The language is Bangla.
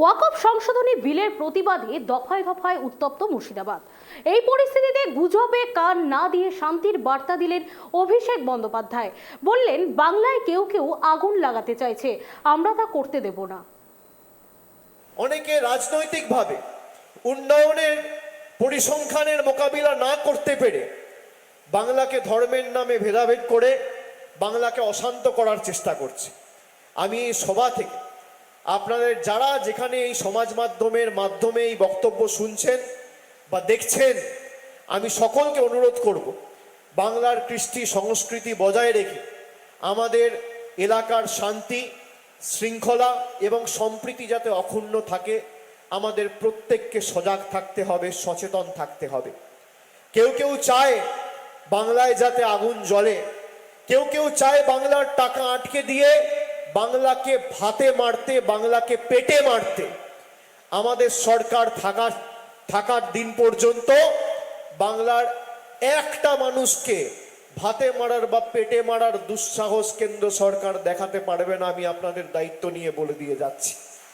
ওয়াকফ সংশোধনী বিলের প্রতিবাদে দফায় দফায় উত্তপ্ত মুর্শিদাবাদ। এই পরিস্থিতিতে গুজবে কান না দিয়ে শান্তির বার্তা দিলেন অভিষেক বন্দ্যোপাধ্যায়। বললেন, বাংলায় কেউ কেউ আগুন লাগাতে চাইছে, আমরা তা করতে দেব না। অনেকে রাজনৈতিকভাবে উন্নয়নের পরিসংখ্যানের মোকাবিলা না করতে পেরে বাংলাকে ধর্মের নামে ভেদাভেদ করে বাংলাকে অশান্ত করার চেষ্টা করছে। আমি সভা থেকে আপনাদের যারা যেখানে এই সমাজ মাধ্যমের মাধ্যমে এই বক্তব্য শুনছেন বা দেখছেন, আমি সকলকে অনুরোধ করব, বাংলার কৃষ্টি সংস্কৃতি বজায় রেখে আমাদের এলাকার শান্তি, শৃঙ্খলা এবং সম্প্রীতি যাতে অক্ষুণ্ণ থাকে, আমাদের প্রত্যেককে সজাগ থাকতে হবে, সচেতন থাকতে হবে। কেউ কেউ চায় বাংলায় যাতে আগুন জ্বলে, কেউ কেউ চায় বাংলার টাকা আটকে দিয়ে বাংলাকে ভাতে মারতে, বাংলাকে পেটে মারতে, আমাদের সরকার থাকার থাকার দিন পর্যন্ত বাংলার একটা মানুষকে ভাতে মারার বা পেটে মারার দুঃসাহস কেন্দ্র সরকার দেখাতে পারবে না, আমি আপনাদের দায়িত্ব নিয়ে বলে দিয়ে যাচ্ছি।